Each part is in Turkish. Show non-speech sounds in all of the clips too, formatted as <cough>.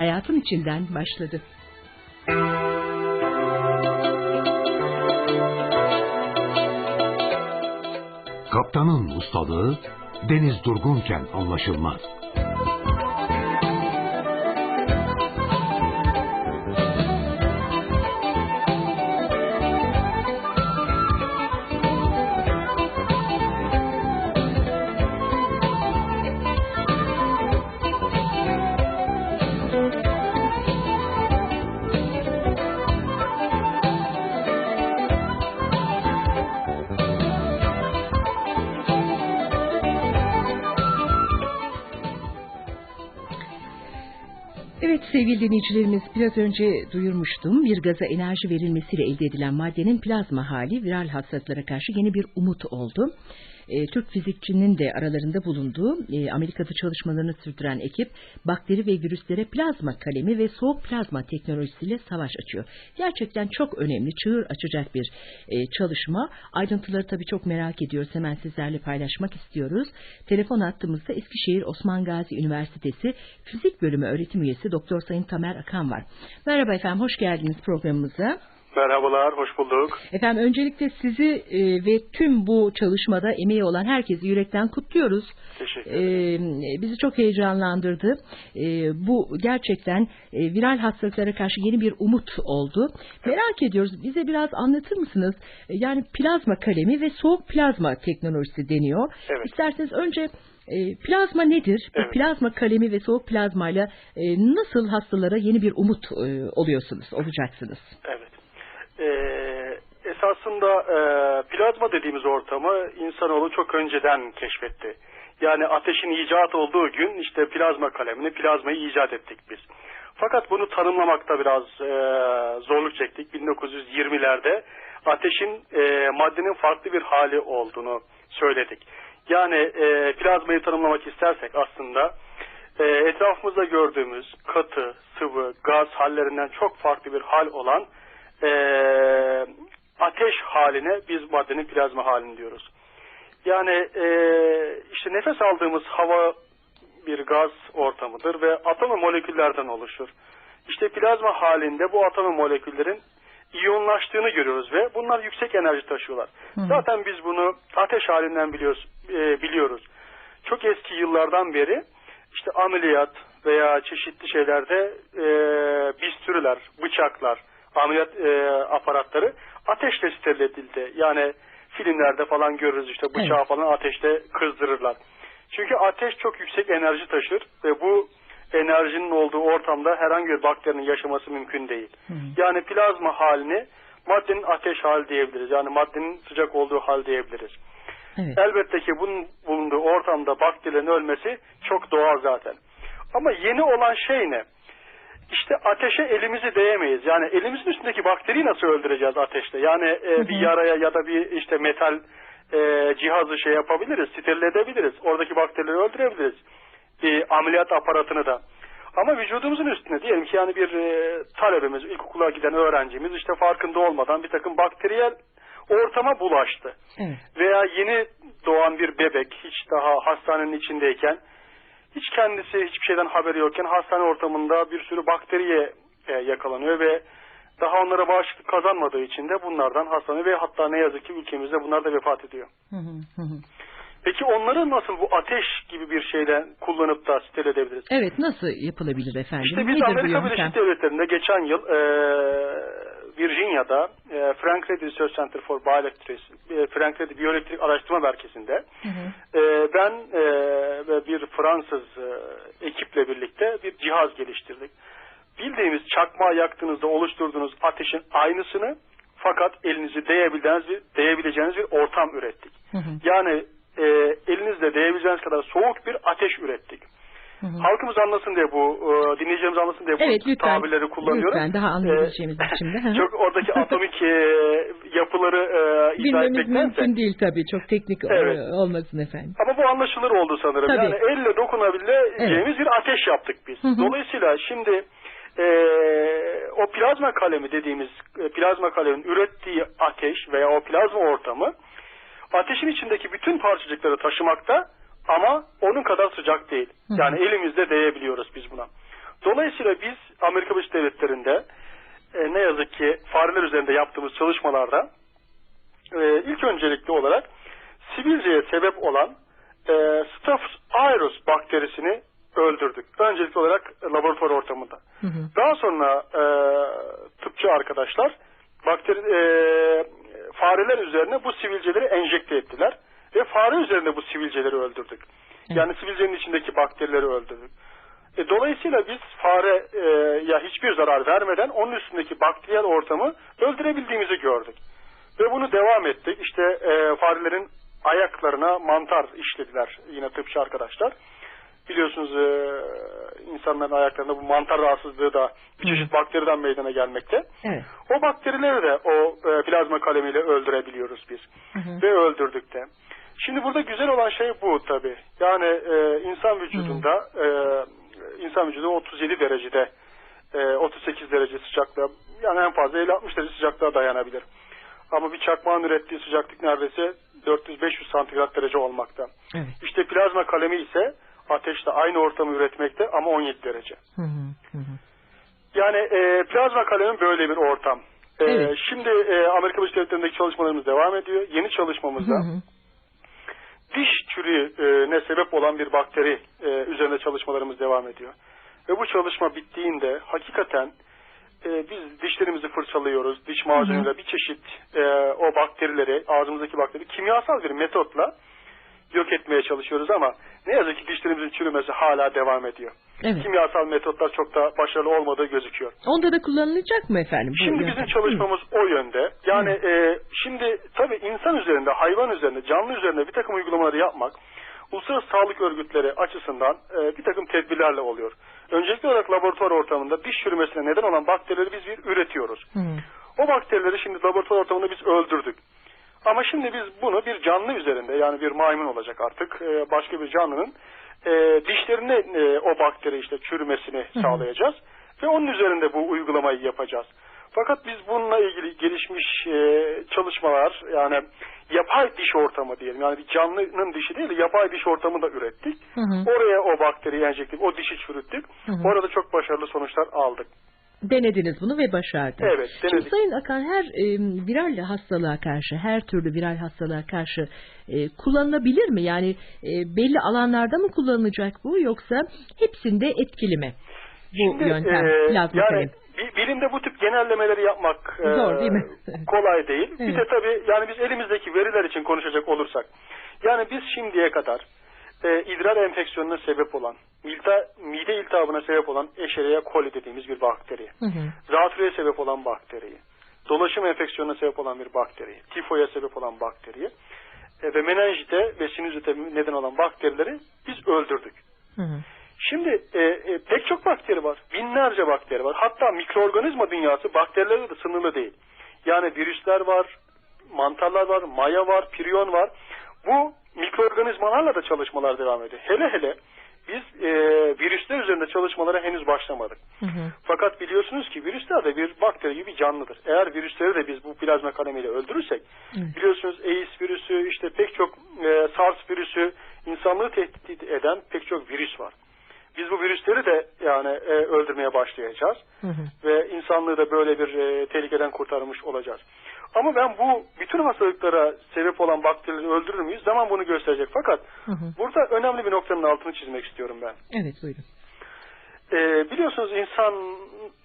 hayatın içinden başladı. Kaptanın ustalığı deniz durgunken anlaşılmaz. Evet sevgili dinleyicilerimiz biraz önce duyurmuştum. Bir gaza enerji verilmesiyle elde edilen maddenin plazma hali viral hastalıklara karşı yeni bir umut oldu. E, Türk fizikçinin de aralarında bulunduğu e, Amerika'da çalışmalarını sürdüren ekip bakteri ve virüslere plazma kalemi ve soğuk plazma teknolojisiyle savaş açıyor. Gerçekten çok önemli, çığır açacak bir e, çalışma. Ayrıntıları tabii çok merak ediyoruz. Hemen sizlerle paylaşmak istiyoruz. Telefon attığımızda Eskişehir Osman Gazi Üniversitesi Fizik Bölümü öğretim üyesi Doktor Sayın Tamer Akan var. Merhaba efendim, hoş geldiniz programımıza. Merhabalar, hoş bulduk. Efendim öncelikle sizi e, ve tüm bu çalışmada emeği olan herkesi yürekten kutluyoruz. Teşekkür E, bizi çok heyecanlandırdı. E, bu gerçekten e, viral hastalıklara karşı yeni bir umut oldu. Merak ediyoruz. Bize biraz anlatır mısınız? E, yani plazma kalemi ve soğuk plazma teknolojisi deniyor. Evet. İsterseniz önce e, plazma nedir? Evet. plazma kalemi ve soğuk plazmayla e, nasıl hastalara yeni bir umut e, oluyorsunuz, olacaksınız? Evet. Ee, esasında e, plazma dediğimiz ortamı insanoğlu çok önceden keşfetti. Yani ateşin icat olduğu gün işte plazma kalemini, plazmayı icat ettik biz. Fakat bunu tanımlamakta biraz e, zorluk çektik. 1920'lerde ateşin e, maddenin farklı bir hali olduğunu söyledik. Yani e, plazmayı tanımlamak istersek aslında e, etrafımızda gördüğümüz katı, sıvı, gaz hallerinden çok farklı bir hal olan e, ateş haline biz maddenin plazma halini diyoruz. Yani e, işte nefes aldığımız hava bir gaz ortamıdır ve atom ve moleküllerden oluşur. İşte plazma halinde bu atom ve moleküllerin iyonlaştığını görüyoruz ve bunlar yüksek enerji taşıyorlar. Hı. Zaten biz bunu ateş halinden biliyoruz. e, biliyoruz. Çok eski yıllardan beri işte ameliyat veya çeşitli şeylerde e, bistürüler, bıçaklar, ameliyat e, aparatları ateşle steril edildi. Yani filmlerde falan görürüz işte bıçağı Evet. falan ateşte kızdırırlar. Çünkü ateş çok yüksek enerji taşır ve bu enerjinin olduğu ortamda herhangi bir bakterinin yaşaması mümkün değil. Hı. Yani plazma halini maddenin ateş hali diyebiliriz. Yani maddenin sıcak olduğu hal diyebiliriz. Evet. Elbette ki bunun bulunduğu ortamda bakterilerin ölmesi çok doğal zaten. Ama yeni olan şey ne? İşte ateşe elimizi değemeyiz. Yani elimizin üstündeki bakteriyi nasıl öldüreceğiz ateşte? Yani e, bir yaraya ya da bir işte metal e, cihazı şey yapabiliriz, steril edebiliriz. Oradaki bakterileri öldürebiliriz. Bir ameliyat aparatını da. Ama vücudumuzun üstüne diyelim ki yani bir e, talebemiz, ilkokula giden öğrencimiz işte farkında olmadan bir takım bakteriyel ortama bulaştı Evet. veya yeni doğan bir bebek hiç daha hastanenin içindeyken hiç kendisi hiçbir şeyden haberi yokken hastane ortamında bir sürü bakteriye e, yakalanıyor ve daha onlara bağışıklık kazanmadığı için de bunlardan hastalanıyor ve hatta ne yazık ki ülkemizde bunlar da vefat ediyor. Peki onları nasıl bu ateş gibi bir şeyle kullanıp da steril edebiliriz? Evet nasıl yapılabilir efendim? İşte biz Nedir Amerika? Birleşik Devletleri'nde geçen yıl e, Virginia'da e, Frank Ready Research Center for Bioelectrics, e, Frank Ready Biyoelektrik Araştırma Merkezi'nde Hı hı. e, ben e, ve bir Fransız e, ekiple birlikte bir cihaz geliştirdik. Bildiğimiz çakmağı yaktığınızda oluşturduğunuz ateşin aynısını fakat elinizi değebileceğiniz bir, değebileceğiniz bir ortam ürettik. Hı hı. Yani e, elinizle değebileceğiniz kadar soğuk bir ateş ürettik. Hı hı. Halkımız anlasın diye bu, e, dinleyicilerimiz anlasın diye bu Evet lütfen. tabirleri kullanıyorum. Lütfen daha anlayabileceğimiz E, biçimde. Hı hı. Çok oradaki <laughs> atomik e, yapıları e, izah Bilmemiz mümkün değil tabii. Çok teknik e, Evet. olmasın efendim. Ama bu anlaşılır oldu sanırım. Tabii. Yani elle dokunabileceğimiz bir ateş yaptık biz. Hı hı. Dolayısıyla şimdi e, o plazma kalemi dediğimiz e, plazma kalemin ürettiği ateş veya o plazma ortamı ateşin içindeki bütün parçacıkları taşımakta ama onun kadar sıcak değil. Yani elimizde değebiliyoruz biz buna. Dolayısıyla biz Amerika Birleşik Devletleri'nde e, ne yazık ki fareler üzerinde yaptığımız çalışmalarda e, ilk öncelikli olarak sivilceye sebep olan e, Staph aureus bakterisini öldürdük. Öncelikli olarak laboratuvar ortamında. Hı hı. Daha sonra e, tıpçı arkadaşlar bakteri e, fareler üzerine bu sivilceleri enjekte ettiler ve fare üzerinde bu sivilceleri öldürdük. Yani sivilcenin içindeki bakterileri öldürdük. E, dolayısıyla biz fare e, ya hiçbir zarar vermeden onun üstündeki bakteriyel ortamı öldürebildiğimizi gördük. Ve bunu devam ettik. İşte e, farelerin ayaklarına mantar işlediler yine tıpçı arkadaşlar. Biliyorsunuz e, insanların ayaklarında bu mantar rahatsızlığı da bir çeşit bakteriden meydana gelmekte. Evet. O bakterileri de o e, plazma kalemiyle öldürebiliyoruz biz. Hı hı. Ve öldürdük de. Şimdi burada güzel olan şey bu tabi. Yani e, insan vücudunda e, insan vücudu 37 derecede e, 38 derece sıcaklığa yani en fazla 50-60 derece sıcaklığa dayanabilir. Ama bir çakmağın ürettiği sıcaklık neredeyse 400-500 santigrat derece olmakta. Evet. İşte plazma kalemi ise ateşte aynı ortamı üretmekte ama 17 derece. Hı hı. Yani e, plazma kalemin böyle bir ortam. E, Evet. Şimdi e, Amerika Birleşik Devletleri'ndeki çalışmalarımız devam ediyor. Yeni çalışmamızda Hı hı. Diş çürüğüne sebep olan bir bakteri e, üzerinde çalışmalarımız devam ediyor. Ve bu çalışma bittiğinde hakikaten e, biz dişlerimizi fırçalıyoruz. Diş macunuyla bir çeşit e, o bakterileri, ağzımızdaki bakteri kimyasal bir metotla yok etmeye çalışıyoruz ama ne yazık ki dişlerimizin çürümesi hala devam ediyor. Evet. Kimyasal metotlar çok da başarılı olmadığı gözüküyor. Onda da kullanılacak mı efendim? bu Şimdi bizim yöntem? çalışmamız o yönde. Yani e, şimdi tabii insan üzerinde, hayvan üzerinde, canlı üzerinde bir takım uygulamaları yapmak uluslararası sağlık örgütleri açısından e, bir takım tedbirlerle oluyor. Öncelikli olarak laboratuvar ortamında diş çürümesine neden olan bakterileri biz bir üretiyoruz. Hı hı. O bakterileri şimdi laboratuvar ortamında biz öldürdük. Ama şimdi biz bunu bir canlı üzerinde yani bir maymun olacak artık e, başka bir canlının e, dişlerine e, o bakteri işte çürümesini sağlayacağız ve onun üzerinde bu uygulamayı yapacağız. Fakat biz bununla ilgili gelişmiş e, çalışmalar yani yapay diş ortamı diyelim yani bir canlının dişi değil de yapay diş ortamı da ürettik. Hı hı. Oraya o bakteriyi enjekte ettik, o dişi çürüttük. Hı hı. Orada çok başarılı sonuçlar aldık. Denediniz bunu ve başardınız. Evet, Şimdi denedik. Sayın Akan her e, viral hastalığa karşı, her türlü viral hastalığa karşı e, kullanılabilir mi? Yani e, belli alanlarda mı kullanılacak bu yoksa hepsinde etkili mi? Bu Şimdi, yöntem, e, plazma yani bi- bilimde bu tip genellemeleri yapmak e, Zor değil mi? <laughs> kolay değil. Bir Evet. de tabii yani biz elimizdeki veriler için konuşacak olursak. Yani biz şimdiye kadar e, idrar enfeksiyonuna sebep olan, milta, mide iltihabına sebep olan Escherichia coli dediğimiz bir bakteri, Hı hı. zatürreye sebep olan bakteriyi, dolaşım enfeksiyonuna sebep olan bir bakteriyi, tifoya sebep olan bakteriyi e, ve menenjite ve sinüzite neden olan bakterileri biz öldürdük. Hı hı. Şimdi e, e, pek çok bakteri var. Binlerce bakteri var. Hatta mikroorganizma dünyası bakterilerle de sınırlı değil. Yani virüsler var, mantarlar var, maya var, priyon var. Bu mikroorganizmalarla da çalışmalar devam ediyor. Hele hele biz e, virüsler üzerinde çalışmalara henüz başlamadık. Hı hı. Fakat biliyorsunuz ki virüsler de bir bakteri gibi canlıdır. Eğer virüsleri de biz bu plazma kalemiyle öldürürsek, Evet. biliyorsunuz AIDS virüsü, işte pek çok e, SARS virüsü, insanlığı tehdit eden pek çok virüs var. Biz bu virüsleri de yani e, öldürmeye başlayacağız Hı hı. ve insanlığı da böyle bir e, tehlikeden kurtarmış olacağız. Ama ben bu bütün hastalıklara sebep olan bakterileri öldürür müyüz? Zaman bunu gösterecek. Fakat Hı hı. burada önemli bir noktanın altını çizmek istiyorum ben. Evet buyurun. Ee, biliyorsunuz insan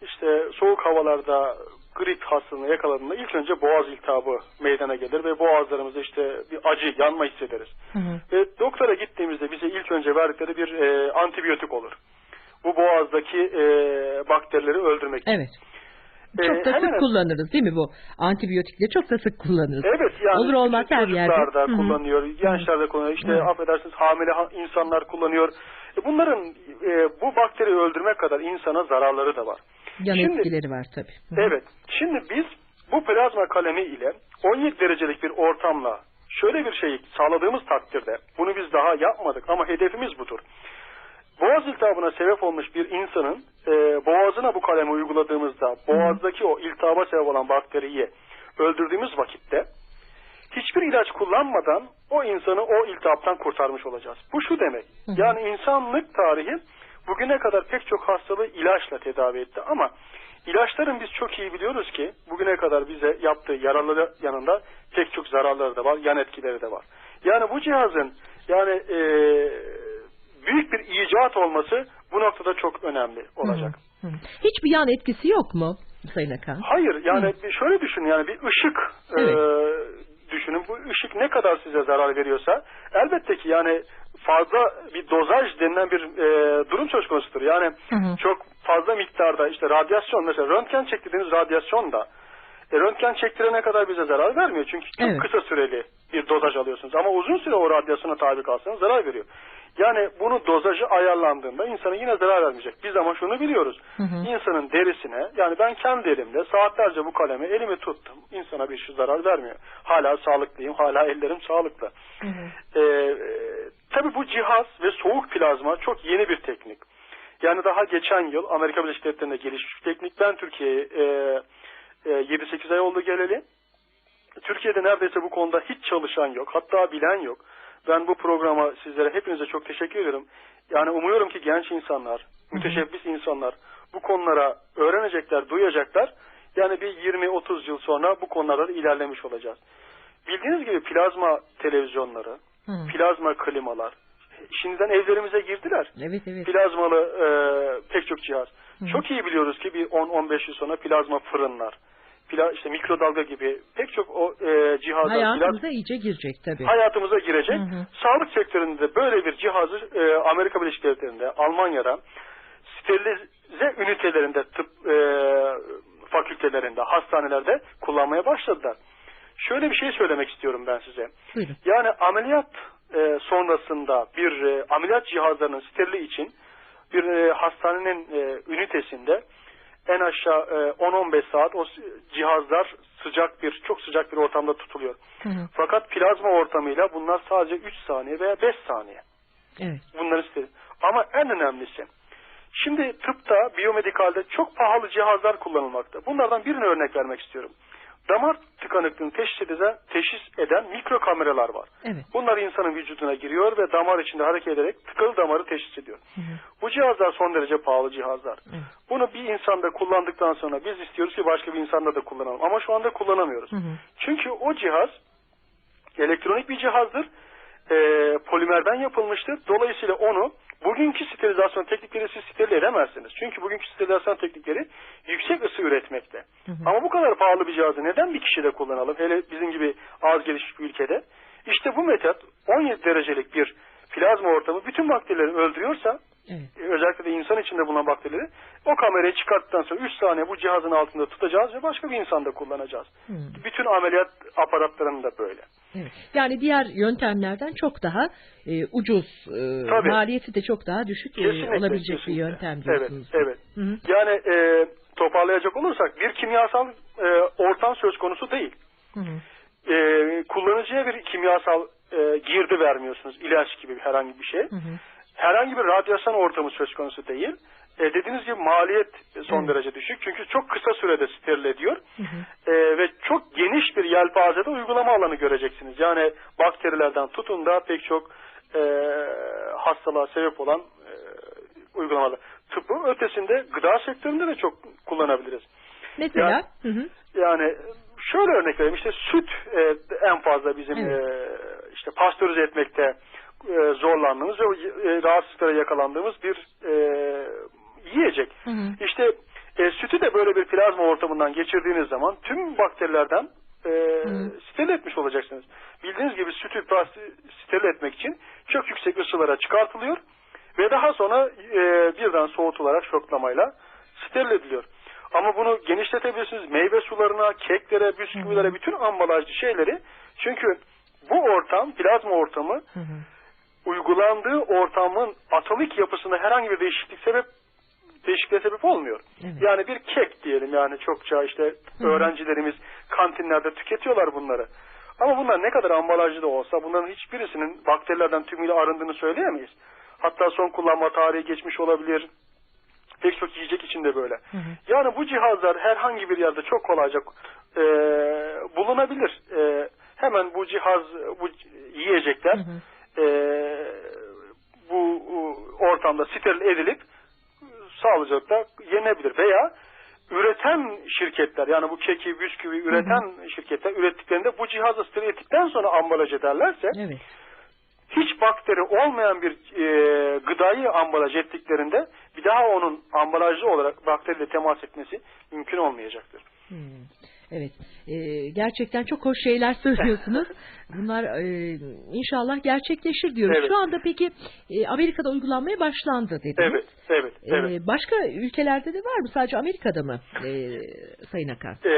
işte soğuk havalarda grip hastalığına yakaladığında ilk önce boğaz iltihabı meydana gelir ve boğazlarımızda işte bir acı, yanma hissederiz. Hı hı. Ve doktora gittiğimizde bize ilk önce verdikleri bir e, antibiyotik olur. Bu boğazdaki e, bakterileri öldürmek için. Evet. Ee, Çok da sık kullanırız değil mi bu? Antibiyotikleri çok da sık kullanırız. Evet yani Olur olmaz her yerde. çocuklar da Hı hı. kullanıyor, kullanıyor. İşte Evet. affedersiniz hamile ha- insanlar kullanıyor. E, bunların e, bu bakteri öldürmek kadar insana zararları da var. Yan Şimdi- etkileri var tabii. Hı hı. Evet. Şimdi biz bu plazma kalemi ile 17 derecelik bir ortamla şöyle bir şey sağladığımız takdirde bunu biz daha yapmadık ama hedefimiz budur. Boğaz iltihabına sebep olmuş bir insanın e, boğazına bu kalemi uyguladığımızda boğazdaki o iltihaba sebep olan bakteriyi öldürdüğümüz vakitte hiçbir ilaç kullanmadan o insanı o iltihaptan kurtarmış olacağız. Bu şu demek. Yani insanlık tarihi bugüne kadar pek çok hastalığı ilaçla tedavi etti ama ilaçların biz çok iyi biliyoruz ki bugüne kadar bize yaptığı yararları yanında pek çok zararları da var, yan etkileri de var. Yani bu cihazın yani e, büyük bir icat olması bu noktada çok önemli olacak. Hı hı. Hiçbir yan etkisi yok mu Sayın Akan? Hayır yani bir şöyle düşünün yani bir ışık e, düşünün bu ışık ne kadar size zarar veriyorsa elbette ki yani fazla bir dozaj denilen bir e, durum söz konusudur. Yani Hı hı. çok fazla miktarda işte radyasyon mesela röntgen çektirdiğiniz radyasyon da e, röntgen çektirene kadar bize zarar vermiyor. Çünkü çok Evet. kısa süreli bir dozaj alıyorsunuz. Ama uzun süre o radyasyona tabi kalsanız zarar veriyor. Yani bunu dozajı ayarlandığında insana yine zarar vermeyecek. Biz ama şunu biliyoruz. Hı hı. İnsanın derisine yani ben kendi elimde saatlerce bu kalemi elimi tuttum. İnsana bir şey zarar vermiyor. Hala sağlıklıyım. Hala ellerim sağlıklı. Hı hı. Ee, tabii bu cihaz ve soğuk plazma çok yeni bir teknik. Yani daha geçen yıl Amerika Birleşik Devletleri'nde gelişmiş bir teknik. Ben Türkiye'ye e, e, 7-8 ay oldu geleli. Türkiye'de neredeyse bu konuda hiç çalışan yok. Hatta bilen yok. Ben bu programa sizlere hepinize çok teşekkür ediyorum. Yani umuyorum ki genç insanlar, müteşebbis insanlar bu konulara öğrenecekler, duyacaklar. Yani bir 20-30 yıl sonra bu konularda da ilerlemiş olacağız. Bildiğiniz gibi plazma televizyonları, Hı. plazma klimalar, şimdiden evlerimize girdiler. Evet evet. Plazmalı e, pek çok cihaz. Hı. Çok iyi biliyoruz ki bir 10-15 yıl sonra plazma fırınlar, pla, işte mikrodalga gibi pek çok o e, cihazlar, Hayatımıza iyice girecek tabii. hayatımıza girecek. Hı hı. Sağlık sektöründe böyle bir cihazı e, Amerika Birleşik Devletleri'nde, Almanya'da sterilize ünitelerinde, tıp e, fakültelerinde, hastanelerde kullanmaya başladılar. Şöyle bir şey söylemek istiyorum ben size. Buyurun. Yani ameliyat e, sonrasında bir e, ameliyat cihazlarının sterili için bir e, hastanenin e, ünitesinde en aşağı e, 10-15 saat o cihazlar sıcak bir çok sıcak bir ortamda tutuluyor. Hı hı. Fakat plazma ortamıyla bunlar sadece 3 saniye veya 5 saniye. Evet. Bunları steril. Ama en önemlisi şimdi tıpta, biyomedikalde çok pahalı cihazlar kullanılmakta. Bunlardan birini örnek vermek istiyorum. Damar tıkanıklığını teşhis eden, teşhis eden mikro kameralar var. Evet. Bunlar insanın vücuduna giriyor ve damar içinde hareket ederek tıkalı damarı teşhis ediyor. Hı hı. Bu cihazlar son derece pahalı cihazlar. Evet. Bunu bir insanda kullandıktan sonra biz istiyoruz ki başka bir insanda da kullanalım. Ama şu anda kullanamıyoruz. Hı hı. Çünkü o cihaz elektronik bir cihazdır. E, polimerden yapılmıştır. Dolayısıyla onu bugünkü sterilizasyon teknikleri siz steril edemezsiniz. Çünkü bugünkü sterilizasyon teknikleri yüksek ısı üretmekte. Hı hı. Ama bu kadar pahalı bir cihazı neden bir kişide kullanalım? Hele bizim gibi az gelişmiş bir ülkede. İşte bu metot 17 derecelik bir plazma ortamı bütün bakterileri öldürüyorsa Evet. e, özellikle de insan içinde bulunan bakterileri o kamerayı çıkarttıktan sonra 3 saniye bu cihazın altında tutacağız ve başka bir insanda kullanacağız. Hı. Bütün ameliyat aparatlarının da böyle. Evet. Yani diğer yöntemlerden çok daha e, ucuz, e, Tabii. maliyeti de çok daha düşük e, Kesinlikle, olabilecek kesinlikle. bir yöntem Evet, diyorsunuz. evet. Hı hı. Yani e, toparlayacak olursak bir kimyasal e, ortam söz konusu değil. Hı hı. E, kullanıcıya bir kimyasal e, girdi vermiyorsunuz. ilaç gibi herhangi bir şey. Hı hı. Herhangi bir radyasyon ortamı söz konusu değil. E, dediğiniz gibi maliyet son Evet. derece düşük. Çünkü çok kısa sürede steril ediyor. Hı hı. E, ve çok geniş bir yelpazede uygulama alanı göreceksiniz. Yani bakterilerden tutun da pek çok e, hastalığa sebep olan e, uygulamalar. Tıbbın ötesinde gıda sektöründe de çok kullanabiliriz. Mesela Ya- hı hı. Yani şöyle örnek vereyim işte süt e, en fazla bizim Evet. e, işte pastörize etmekte e, zorlandığımız ve e, rahatsızlıklara yakalandığımız bir e, yiyecek. Hı hı. İşte e, sütü de böyle bir plazma ortamından geçirdiğiniz zaman tüm bakterilerden e, Hı. steril etmiş olacaksınız. Bildiğiniz gibi sütü steril etmek için çok yüksek ısılara çıkartılıyor ve daha sonra e, birden soğutularak şoklamayla steril ediliyor. Ama bunu genişletebilirsiniz. Meyve sularına, keklere, bisküvilere, bütün ambalajlı şeyleri. Çünkü bu ortam, plazma ortamı Hı hı. Uygulandığı ortamın atomik yapısında herhangi bir değişiklik sebep değişikliğe sebep olmuyor. Evet. Yani bir kek diyelim yani çokça işte Hı. öğrencilerimiz kantinlerde tüketiyorlar bunları. Ama bunlar ne kadar ambalajlı da olsa bunların hiçbirisinin bakterilerden tümüyle arındığını söyleyemeyiz. Hatta son kullanma tarihi geçmiş olabilir. Pek çok yiyecek içinde böyle. Hı hı. Yani bu cihazlar herhangi bir yerde çok kolayca e, bulunabilir. E, hemen bu cihaz, bu yiyecekler Hı hı. E, bu ortamda steril edilip sağlıcakla yenebilir veya üreten şirketler yani bu keki, bisküvi üreten şirketler ürettiklerinde bu cihazı steril ettikten sonra ambalaj ederlerse Evet. hiç bakteri olmayan bir e, gıdayı ambalaj ettiklerinde bir daha onun ambalajlı olarak bakteriyle temas etmesi mümkün olmayacaktır. Evet, Ee, gerçekten çok hoş şeyler söylüyorsunuz. <laughs> Bunlar e, inşallah gerçekleşir diyoruz. Evet. Şu anda peki e, Amerika'da uygulanmaya başlandı dediniz. Evet, evet, Ee, evet. başka ülkelerde de var mı? Sadece Amerika'da mı e, Sayın Akan? Ee,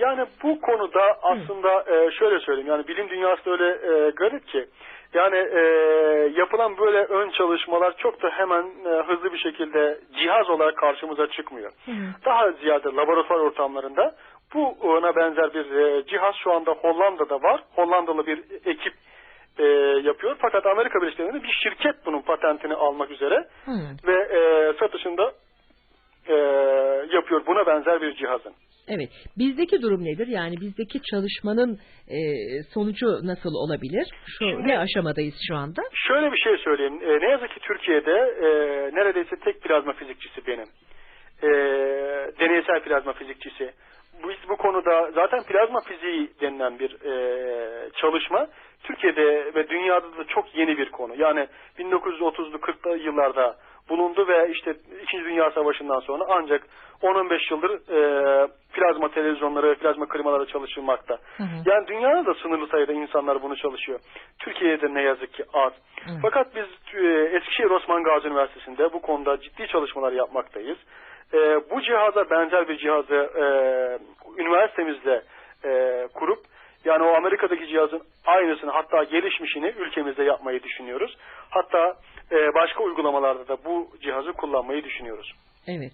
yani bu konuda aslında e, şöyle söyleyeyim yani bilim dünyası öyle e, garip ki yani e, yapılan böyle ön çalışmalar çok da hemen e, hızlı bir şekilde cihaz olarak karşımıza çıkmıyor. Daha ziyade laboratuvar ortamlarında bu ona benzer bir e, cihaz şu anda Hollanda'da var. Hollandalı bir ekip e, yapıyor. Fakat Amerika Birleşik Devletleri'nde bir şirket bunun patentini almak üzere Hı. ve e, satışında e, yapıyor buna benzer bir cihazın. Evet. Bizdeki durum nedir? Yani bizdeki çalışmanın e, sonucu nasıl olabilir? Şu Şimdi- ne aşamadayız şu anda? Şöyle bir şey söyleyeyim. E, ne yazık ki Türkiye'de e, neredeyse tek plazma fizikçisi benim. E, deneysel plazma fizikçisi. Biz bu konuda zaten plazma fiziği denilen bir e, çalışma Türkiye'de ve dünyada da çok yeni bir konu. Yani 1930'lu 40'lı yıllarda bulundu ve işte 2. Dünya Savaşı'ndan sonra ancak 10-15 yıldır e, plazma televizyonları plazma klimaları çalışılmakta. Hı hı. Yani dünyada da sınırlı sayıda insanlar bunu çalışıyor. Türkiye'de ne yazık ki az. Evet. Fakat biz e, Eskişehir Osman Gazi Üniversitesi'nde bu konuda ciddi çalışmalar yapmaktayız. E, bu cihaza benzer bir cihazı e, üniversitemizde e, kurup yani o Amerika'daki cihazın aynısını hatta gelişmişini ülkemizde yapmayı düşünüyoruz. Hatta e, başka uygulamalarda da bu cihazı kullanmayı düşünüyoruz. Evet.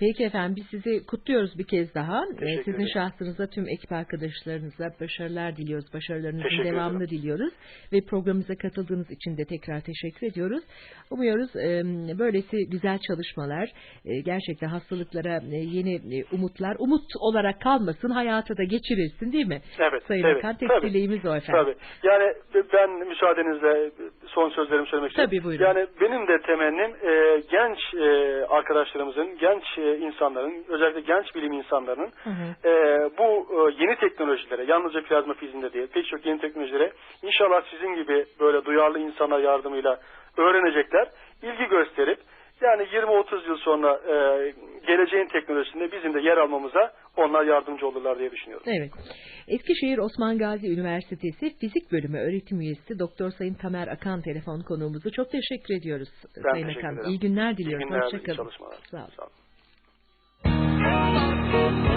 Peki efendim biz sizi kutluyoruz bir kez daha. Ee, Teşekkür Sizin ederim. şahsınıza tüm ekip arkadaşlarınıza başarılar diliyoruz. Başarılarınızın Teşekkür devamını ederim. diliyoruz. Ve programımıza katıldığınız için de tekrar teşekkür ediyoruz. Umuyoruz e, böylesi güzel çalışmalar e, gerçekten hastalıklara e, yeni umutlar, umut olarak kalmasın, hayata da geçirilsin değil mi? Evet, Sayın evet, Hakan tek tabii. dileğimiz o efendim. Tabii. Yani ben müsaadenizle son sözlerimi söylemek istiyorum. Tabii, buyurun. Yani benim de temennim genç e, arkadaşlarımızın, genç e, insanların, özellikle genç bilim insanlarının Hı hı. e, bu e, yeni teknolojilere, yalnızca plazma fiziğinde değil, pek çok yeni teknolojilere inşallah sizin gibi böyle duyarlı insanlar yardımıyla öğrenecekler, ilgi gösterip yani 20-30 yıl sonra e, geleceğin teknolojisinde bizim de yer almamıza onlar yardımcı olurlar diye düşünüyorum. Evet. Eskişehir Osman Gazi Üniversitesi Fizik Bölümü öğretim üyesi Doktor Sayın Tamer Akan telefon konuğumuzu çok teşekkür ediyoruz ben Sayın teşekkür Akan. Ederim. İyi günler diliyoruz. İyi günler, Hoşçakalın. Sağ olun. Sağ olun.